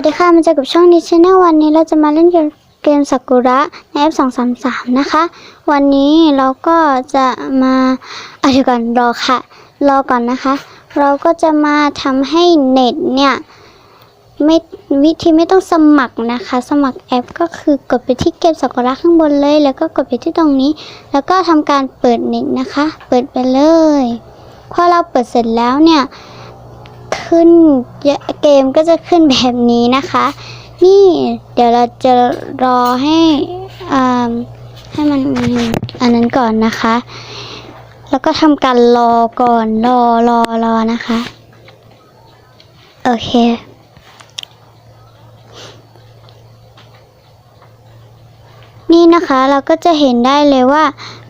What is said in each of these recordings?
วัสดีค่ะ มาเจอกับช่องนี้ชแนลวันนี้เราจะมาเล่นเกมเกมสักุระใน F 2 3 3 นะคะ วันนี้เราก็จะมาเอาเดี๋ยวก่อนรอค่ะ รอก่อนนะคะ เราก็จะมาทำให้เน็ตเนี่ยไม่วิธีไม่ต้องสมัครนะคะ สมัครแอปก็คือกดไปที่เกมสักุระข้างบนเลย แล้วก็กดไปที่ตรงนี้ แล้วก็ทำการเปิดเน็ตนะคะ เปิดไปเลย พอเราเปิดเสร็จแล้วเนี่ย ขึ้นเกมก็จะขึ้นแบบนี้นะคะ นี่เดี๋ยวเราจะรอให้อ่าให้มันอันนั้นก่อนนะคะ แล้วก็ทำการรอก่อนรอรอรอนะคะ โอเคนี่นะคะเราก็จะเห็นได้เลยว่า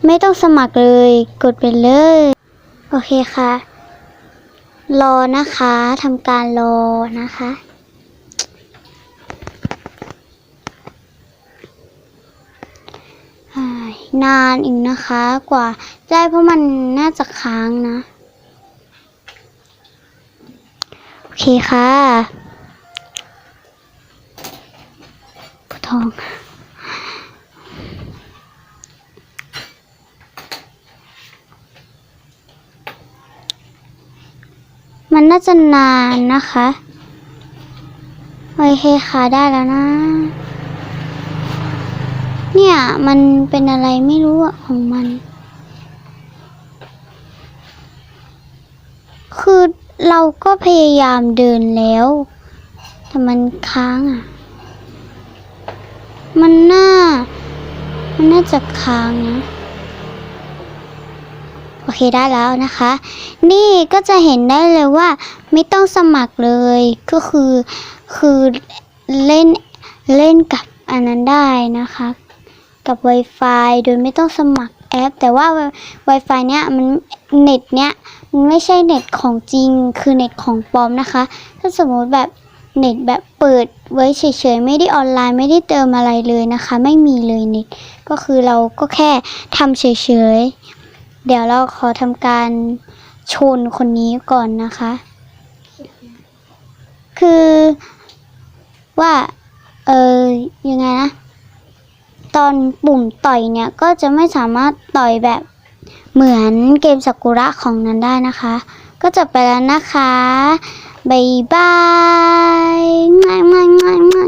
ไม่ต้องสมัครเลยกดไปเลย โอเคค่ะ รอนะคะทำการรอนะคะ นานอีกนะคะกว่าได้เพราะมันน่าจะค้างนะ โอเคค่ะปวดท้อง มันน่าจะนานนะคะ โอเคค่ะได้แล้วนะ เนี่ยมันเป็นอะไรไม่รู้อะของมัน คือเราก็พยายามเดินแล้ว แต่มันค้างอะมันน่า มันน่าจะค้างนะ เคได้แล้วนะคะ นี่ก็จะเห็นได้เลยว่าไม่ต้องสมัครเลยก็คือคือเล่นเล่นกับอันนั้นได้นะคะ กับ Wi-Fi โดยไม่ต้องสมัครแอป แต่ว่า Wi-Fi เนี้ยมันเน็ตเนี้ยมันไม่ใช่เน็ตของจริงคือเน็ตของปลอมนะคะ ถ้าสมมติแบบเน็ตแบบเปิดไว้เฉยๆ ไม่ได้ออนไลน์ไม่ได้เติมอะไรเลยนะคะ ไม่มีเลยเน็ตก็คือเราก็แค่ทำเฉยๆ เดี๋ยวเราขอทำการชนคนนี้ก่อนนะคะ คือว่า เออยังไงนะ ตอนปุ่มต่อยเนี่ย ก็จะไม่สามารถต่อยแบบเหมือนเกมสักุระของนั้นได้นะคะ ก็จบไปแล้วนะคะบายบาย